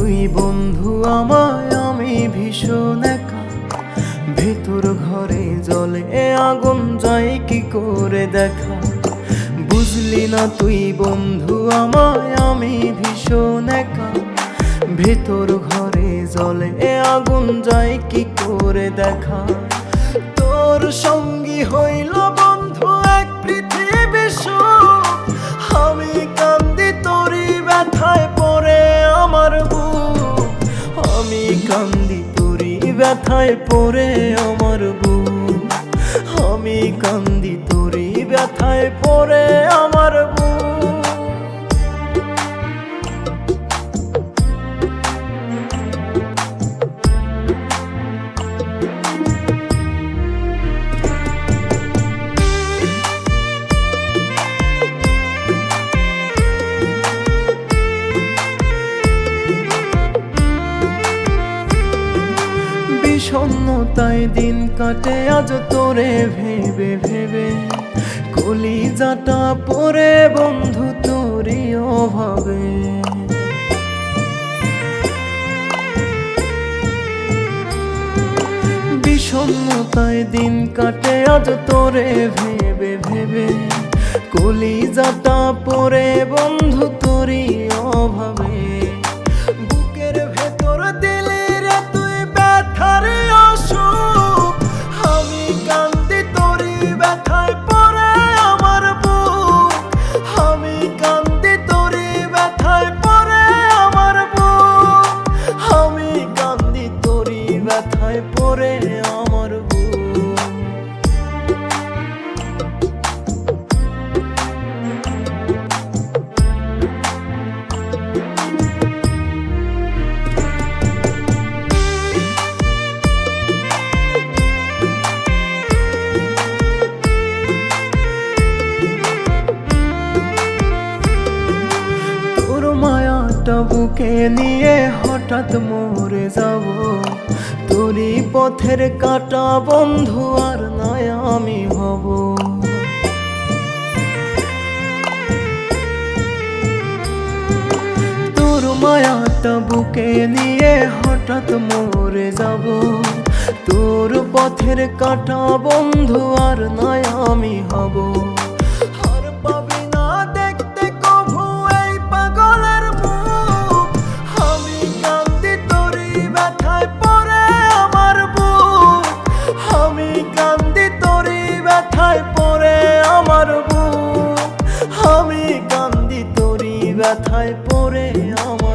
তুই বন্ধু আমায়, আমি ভীষণ একা। ভেতর ঘরে জলে আগুন যায়, কি করে দেখা? বুঝলি না তুই বন্ধু আমায়, আমি ভীষণ একা। ভেতর ঘরে জলে আগুন যায়, কি করে দেখা? তোর সঙ্গী হইল ব্যথায় পরে আমার বুক। আমি কান্দি তোরই ব্যথায় পরে আমার বুক। বিষণ্ণতায় দিন কাটে, আজ তোরে ভেবে ভেবে। কলিজাটা পরে বন্ধু তোরই অভাবে। বিষণ্ণতায় দিন কাটে, আজ তোরে ভেবে ভেবে। কলিজাটা পরে বন্ধু তোরই ব্যথায় পড়ে আমার বুকে নিয়ে হঠাৎ মরে যাব। তোরই পথের কাটা বন্ধু আর নয় আমি হব। তোর মায়াটা বুকে নিয়ে হঠাৎ মরে যাব। তোর পথের কাটা বন্ধু আর নয় আমি হব। ব্যথায় পড়ে আমার